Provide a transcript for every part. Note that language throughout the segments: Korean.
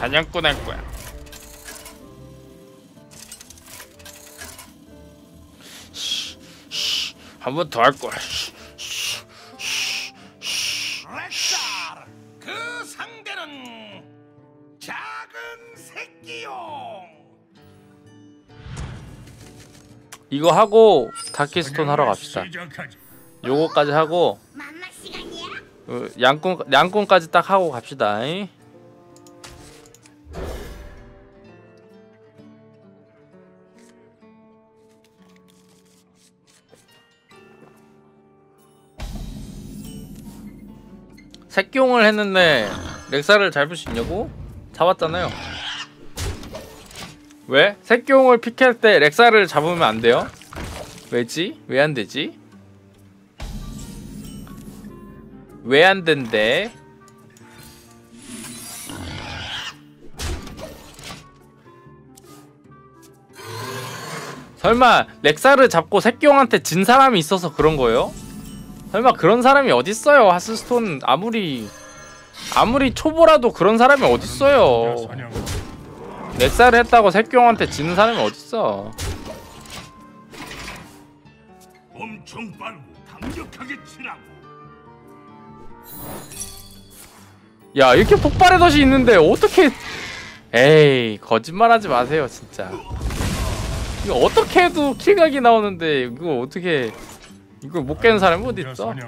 사냥꾼 할 거야 한 번 더 할 거야 렉살 그 상대는 작은 새끼용 이거 하고 다키스톤 하러 갑시다. 요거까지 하고? 어, 양꾼 양꾼까지 딱 하고 갑시다. 잉? 색종을 했는데 렉사를 잡을 수 있냐고? 잡았잖아요. 왜? 색종을 픽할 때 렉사를 잡으면 안 돼요? 왜지? 왜 안 되지? 왜 안 된대? 설마 렉사를 잡고 색경한테 진 사람이 있어서 그런 거예요? 설마 그런 사람이 어딨어요 하스스톤 아무리 아무리 초보라도 그런 사람이 어딨어요. 렉사를 했다고 색경한테 지는 사람이 어딨어 엄청 빠르고 강력하게 치라고. 야 이렇게 폭발의 덫이 있는데 어떻게 에이 거짓말하지 마세요 진짜 이거 어떻게 해도 킬각이 나오는데 이거 어떻게 이걸 못 깨는 사람이 어디 있어?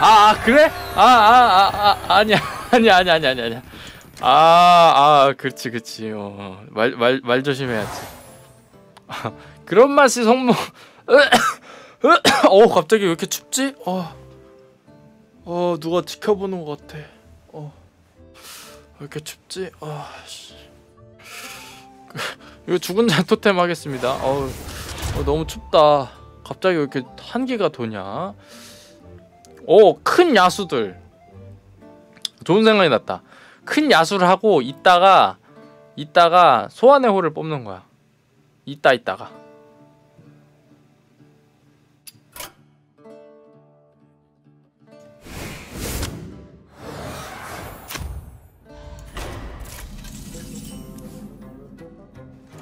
아, 아 그래? 아 아아아 아니야 아니야 아니야 아니야 아니야. 아니야 아 아 그렇지 그렇지. 어 말 말 말 조심해야지. 아, 그런 맛이 성모. 어 갑자기 왜 이렇게 춥지? 어, 어 누가 지켜보는 것 같아 이렇게 춥지? 아 씨. 이거 죽은 자 토템 하겠습니다 어우 어, 너무 춥다 갑자기 왜 이렇게 한기가 도냐 오, 큰 야수들. 좋은 생각이 났다. 큰 야수를 하고 이따가 이따가 소환의 호를 뽑는 거야. 이따 이따가.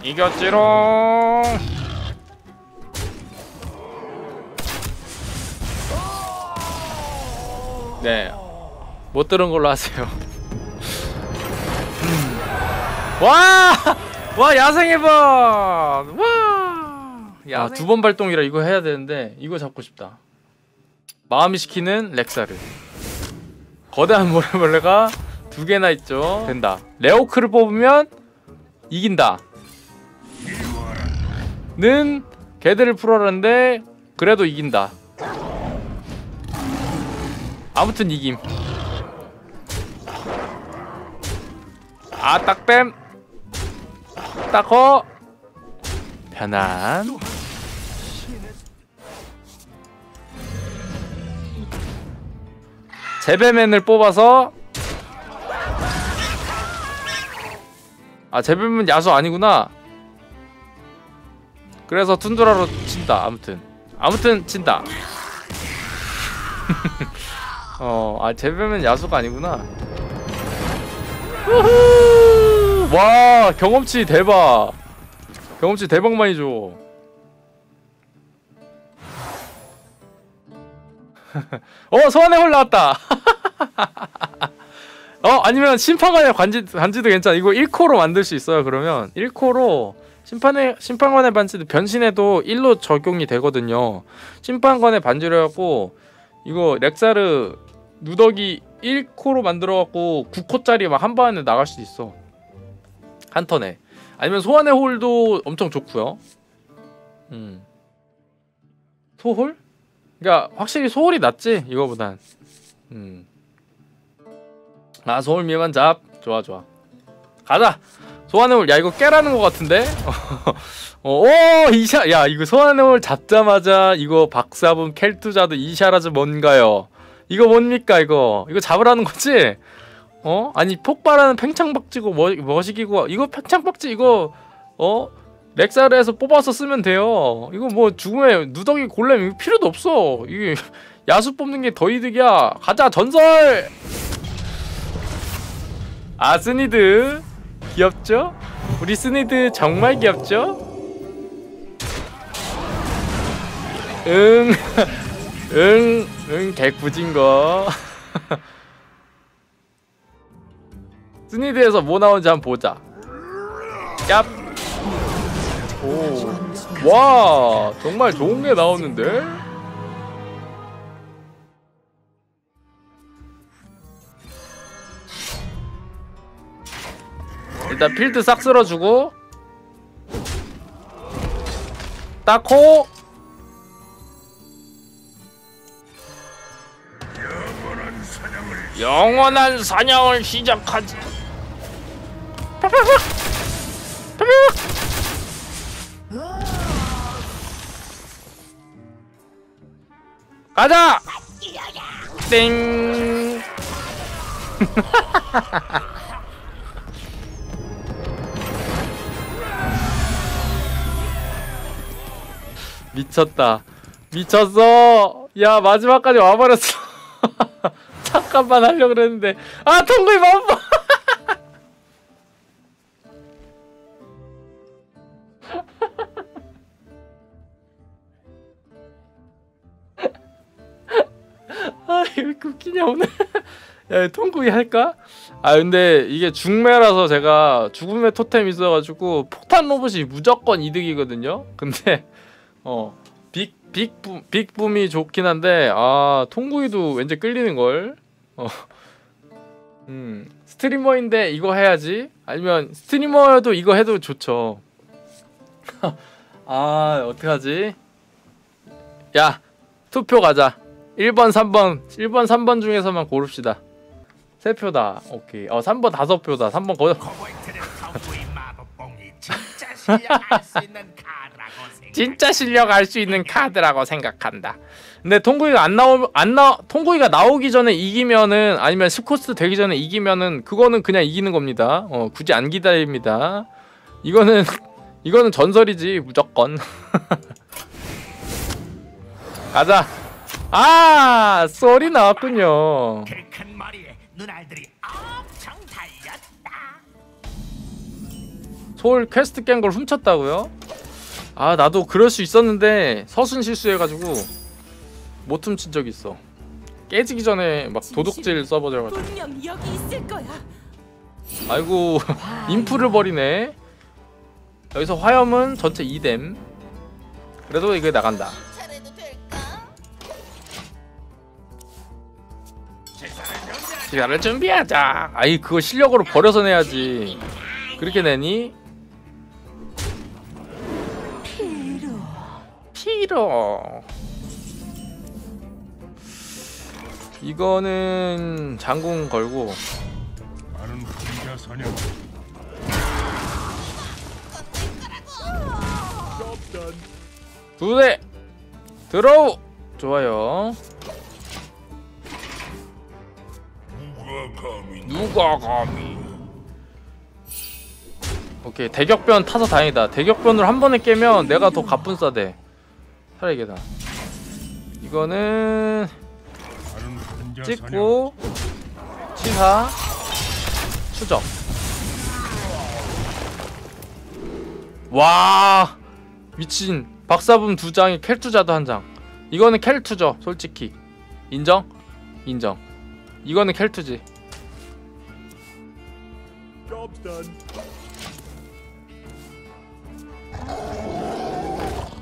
이겼지롱. 네. 못 들은 걸로 하세요. 음. 와! 와, 야생의 번! 와! 야, 두 번 발동이라 이거 해야 되는데 이거 잡고 싶다. 마음이 시키는 렉사르. 거대한 모래벌레가 두 개나 있죠. 된다. 레오크를 뽑으면 이긴다. 는 개들을 풀어라는데 그래도 이긴다. 아무튼 이김. 아 딱뱀 딱허. 편안. 제배맨을 뽑아서. 아 제배맨 야수 아니구나 그래서 툰드라로 친다 아무튼 아무튼 친다 어, 아 제배면 야수가 아니구나. 와, 경험치 대박. 경험치 대박 많이 줘. 어, 소환의 홀 나왔다. 어, 아니면 심판관의 관지 반지도 괜찮아. 이거 1코로 만들 수 있어요. 그러면 1코로 심판의 심판관의 반지도 변신해도 1로 적용이 되거든요. 심판관의 반지를 갖고 이거 렉사르 누더기 1코로 만들어갖고 9코짜리 막 한 번에 나갈 수도 있어. 한 턴에. 아니면 소환의 홀도 엄청 좋고요. 음. 소홀? 그러니까 확실히 소홀이 낫지 이거보단. 음 아 소홀 미만 잡. 좋아 좋아. 가자 소환의 홀야 이거 깨라는 것 같은데 어, 오 이샤 야 이거 소환의 홀 잡자마자 이거 박사분 켈투자도 이샤라즈 뭔가요 이거 뭡니까 이거 이거 잡으라는 거지? 어? 아니 폭발하는 팽창박쥐고 뭐, 머시기고 이거 팽창박쥐 이거 어? 렉사르에서 뽑아서 쓰면 돼요. 이거 뭐 죽음의 누더기 골렘 이거 필요도 없어. 이게 야수 뽑는 게 더 이득이야. 가자 전설. 아 스니드 귀엽죠? 우리 스니드 정말 귀엽죠? 응, 응, 응, 개꾸진 거. 스니드에서 뭐 나오는지 한번 보자. 얍. 오. 와, 정말 좋은 게 나오는데? 일단 필드 싹 쓸어주고. 따코. 영원한 사냥을 시작하지. 가자! 땡 미쳤다. 미쳤어! 야 마지막까지 와버렸어. 잠깐만 하려고 그랬는데. 아 통구이 마법 아 이렇게 웃기냐 오늘? 야 통구이 할까? 아 근데 이게 중매라서 제가 죽음의 토템 있어가지고 폭탄 로봇이 무조건 이득이거든요? 근데 어 빅 빅붐 빅붐이 좋긴 한데 아 통구이도 왠지 끌리는 걸. 어. 음 스트리머인데 이거 해야지. 아니면 스트리머여도 이거 해도 좋죠. 아 어떡하지? 야 투표 가자. 1번 3번 1번 3번 중에서만 고릅시다. 세 표다. 오케이. 어 3번 다섯 표다. 3번 거코 진짜 실력할 수 있는 카드라고 생각. 진짜 실력 알 수 있는 카드라고 생각한다. 근데 통구이가 안 나오 안 나 통구이가 나오기 전에 이기면은 아니면 스코스 되기 전에 이기면은 그거는 그냥 이기는 겁니다. 어 굳이 안 기다립니다. 이거는 이거는 전설이지 무조건. 가자. 아 쏘리 나왔군요. 소울 퀘스트 깬 걸 훔쳤다고요? 아 나도 그럴 수 있었는데 서순 실수해가지고 못 훔친 적 있어. 깨지기 전에 막 도둑질 써버려가지고. 아이고 인프를 버리네. 여기서 화염은 전체 2댐. 그래도 이게 나간다. 시간을 준비하자. 아이 그거 실력으로 버려서 내야지. 그렇게 내니? 피로. 이거는 장군 걸고 나는 혼자 사냥. 두대 들어우 좋아요. 누가 감히 누가 감히? 오케이 대격변 타서 다행이다. 대격변을 한 번에 깨면 내가 더 가뿐싸대. 차라리 이게 다. 이거는 나는 혼자 사냥. 찍고 치사 추적. 와 미친 박사분 두 장에 켈투자도 한 장. 이거는 켈투죠 솔직히 인정 인정. 이거는 켈투지.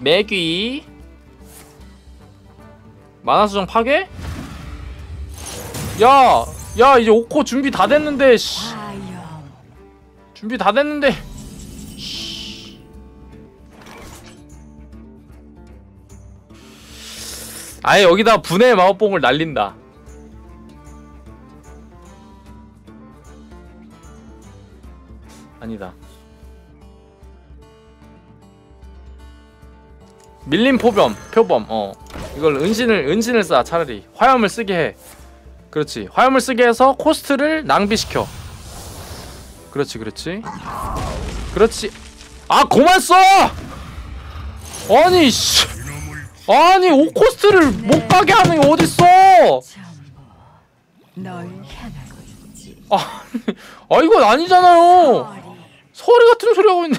매귀 만화수정 파괴? 야! 야 이제 오코 준비 다 됐는데 씨. 준비 다 됐는데 씨. 아예 여기다 분해 마법봉을 날린다 아니다 밀림 포범 표범 어 이걸 은신을 은신을 쏴 차라리 화염을 쓰게 해. 그렇지. 화염을 쓰게 해서 코스트를 낭비시켜. 그렇지 그렇지. 그렇지. 아 그만 써! 아니 씨. 아니 오코스트를 못 가게 하는 게 어딨어. 아, 아 이건 아니잖아요. 소리. 같은 소리 하고 있네.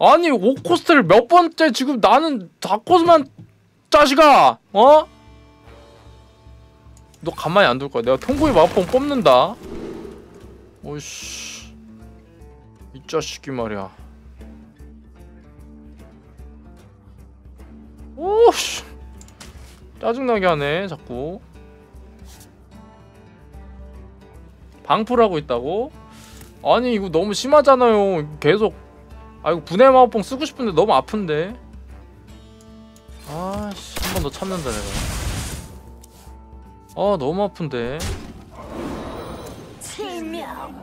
아니 오코스트를 몇 번째 지금 나는 다코스만 자식아! 어? 너 가만히 안 둘 거야. 내가 통구이 마법봉 뽑는다. 오씨. 이 자식이 말이야. 오씨. 짜증나게 하네 자꾸. 방풀 하고 있다고? 아니 이거 너무 심하잖아요. 계속. 아 이거 분해 마법봉 쓰고 싶은데 너무 아픈데 한 번 더 참는다 내가. 아 너무 아픈데.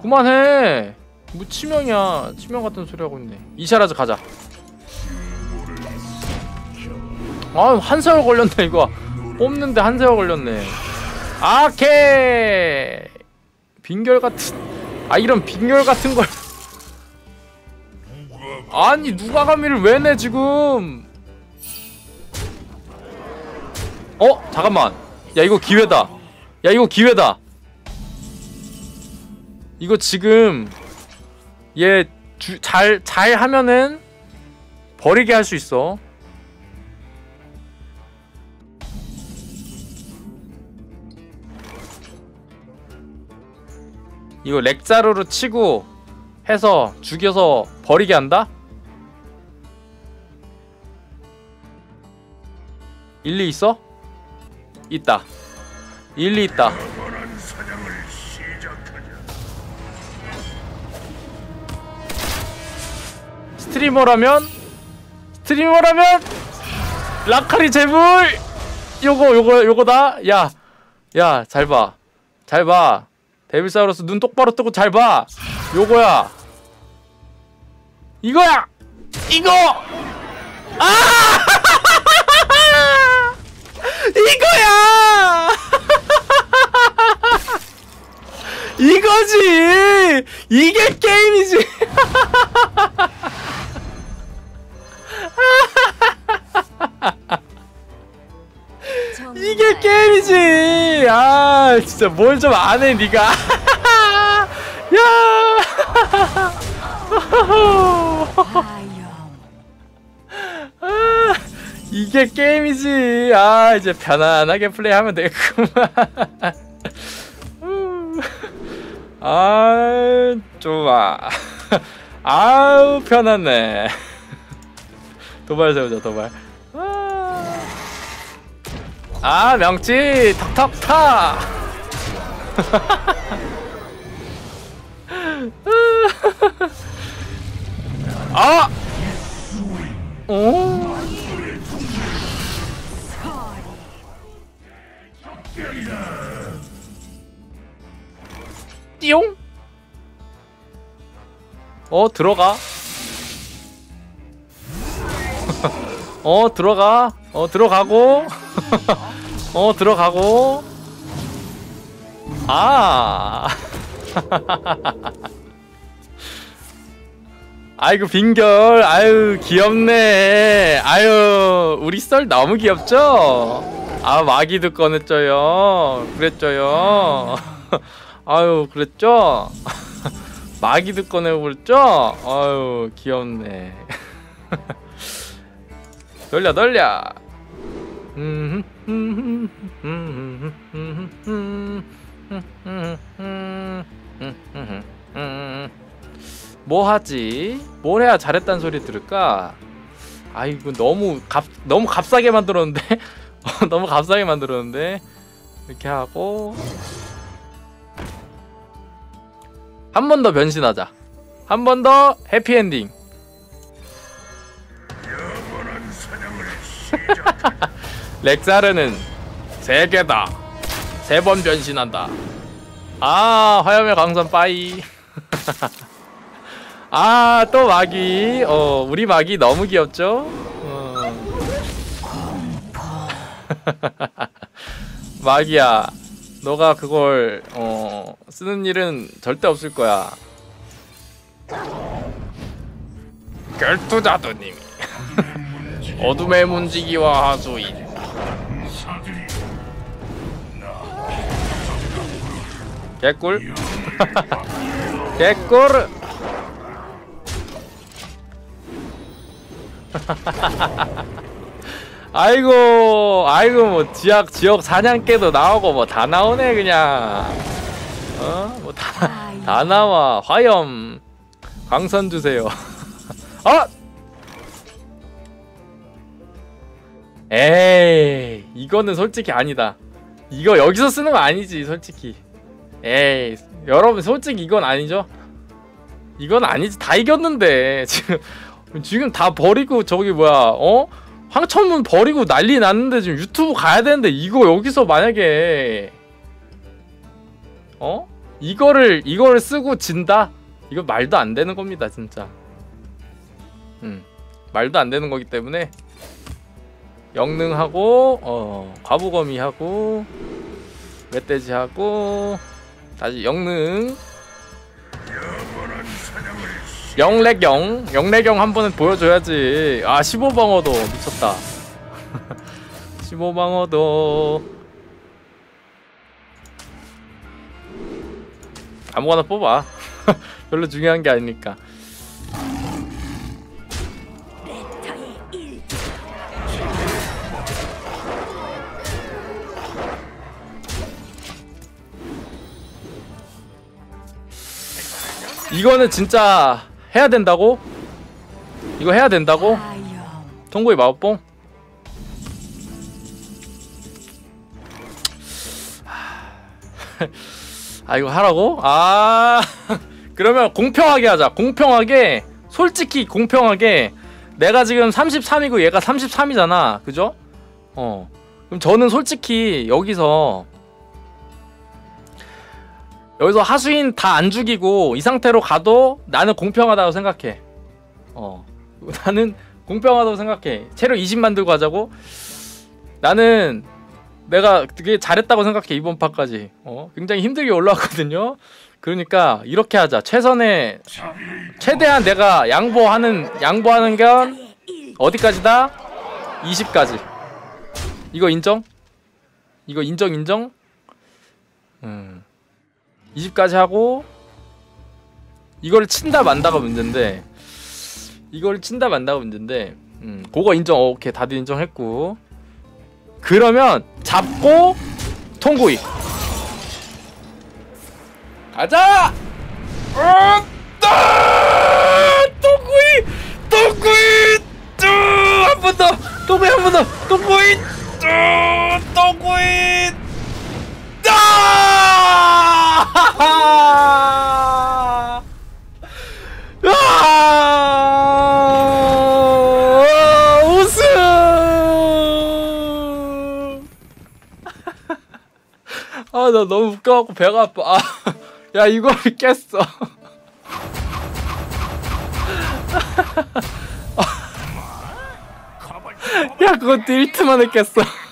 그만해! 뭐 치명이야. 치명 같은 소리 하고 있네. 이샤라즈 가자. 아한 세월 걸렸네 이거. 뽑는데 한 세월 걸렸네. 아케! 빙결 같은 아 이런 빙결 같은 걸. 아니 누가 감히를 왜 내 지금 어 잠깐만 야 이거 기회다 야 이거 기회다 이거 지금 얘 잘 잘 하면은 버리게 할 수 있어. 이거 렉자루로 치고 해서 죽여서 버리게 한다? 일리 있어? 있다. 일리 있다. 스트리머라면? 스트리머라면? 라카리 재물! 요거 요거 요거다. 야 야 잘 봐 잘 봐. 데빌사우루스 눈 똑바로 뜨고 잘 봐. 요거야. 이거야! 이거! 아 이거야 이거지 이게 게임이지 이게 게임이지. 아 진짜 뭘 좀 안 해 니가. 야. 이게 게임이지. 아 이제 편안하게 플레이하면 되겠구만. 음. 아 좋아. 아우 편하네. 도발 세우자 도발. 아, 아 명치 턱턱타. 아. 오. 띠용. 어 들어가. 어 들어가. 어 들어가고. 어 들어가고. 아. 아이고 빙결 아유 귀엽네 아유 우리 썰 너무 귀엽죠 아 마기도 꺼냈죠요 그랬죠요 아유 그랬죠? 마기도 꺼내고 그랬죠? 아유 귀엽네. 돌려 돌려. 뭐 하지? 뭘 해야 잘했다는 소리 들을까? 아이고 너무 값 너무 값싸게 만들었는데? 어, 너무 값싸게 만들었는데? 이렇게 하고 한 번 더 변신하자. 한 번 더 해피엔딩. 렉사르는 세 개다. 세 번 변신한다. 아 화염의 강선 빠이. 아 또 마기. 어 우리 마기 너무 귀엽죠? 어. 마기야 너가 그걸 어 쓰는 일은 절대 없을 거야. 결투자도님이 어둠의 문지기와 하수인. 개꿀? 개꿀 아이고 아이고 뭐 지역 지역 사냥개도 나오고 뭐 다 나오네 그냥. 어 뭐 다 다 나와. 화염. 광선 주세요. 아 에이 이거는 솔직히 아니다. 이거 여기서 쓰는 거 아니지 솔직히. 에이 여러분 솔직히 이건 아니죠? 이건 아니지. 다 이겼는데. 지금 지금 다 버리고 저기 뭐야 어 황천문 버리고 난리 났는데 지금 유튜브 가야 되는데 이거 여기서 만약에 어? 이거를 이거를 쓰고 진다? 이거 말도 안 되는 겁니다 진짜. 음 말도 안 되는 거기 때문에 영능하고 어 과부거미하고 멧돼지하고 다시 영능 영래경. 영래경 한 번은 보여줘야지. 아 15방어도 미쳤다. 15방어도. 아무거나 뽑아. 별로 중요한 게 아니니까. 이거는 진짜 해야 된다고? 이거 해야 된다고? 통구의 마법봉? 아 이거 하라고? 아 그러면 공평하게 하자 공평하게 솔직히 공평하게 내가 지금 33이고 얘가 33이잖아 그죠? 어 그럼 저는 솔직히 여기서 여기서 하수인 다 안 죽이고 이 상태로 가도 나는 공평하다고 생각해 어 나는 공평하다고 생각해. 체력 20 만 들고 하자고. 나는 내가 되게 잘했다고 생각해 이번 판까지. 어 굉장히 힘들게 올라왔거든요. 그러니까 이렇게 하자. 최선의 최대한 내가 양보하는 양보하는 건 어디까지다? 20까지. 이거 인정? 이거 인정 인정? 음. 20까지 하고 이거를 친다 만다가 문제인데 이걸 친다 만다가 문제인데 음, 그거 인정 어, 오케이 다들 인정했고. 그러면 잡고 통구이. 가자! 어, 따! 통구이! 통구이! 한 번 더! 통구이 한번 더! 뚜! 통구이 따! 아! 우승! 아, 나 너무 웃겨갖고 배가 아파. 아, 야, 이거를 깼어. 야, 그것도 1트 만에 깼어.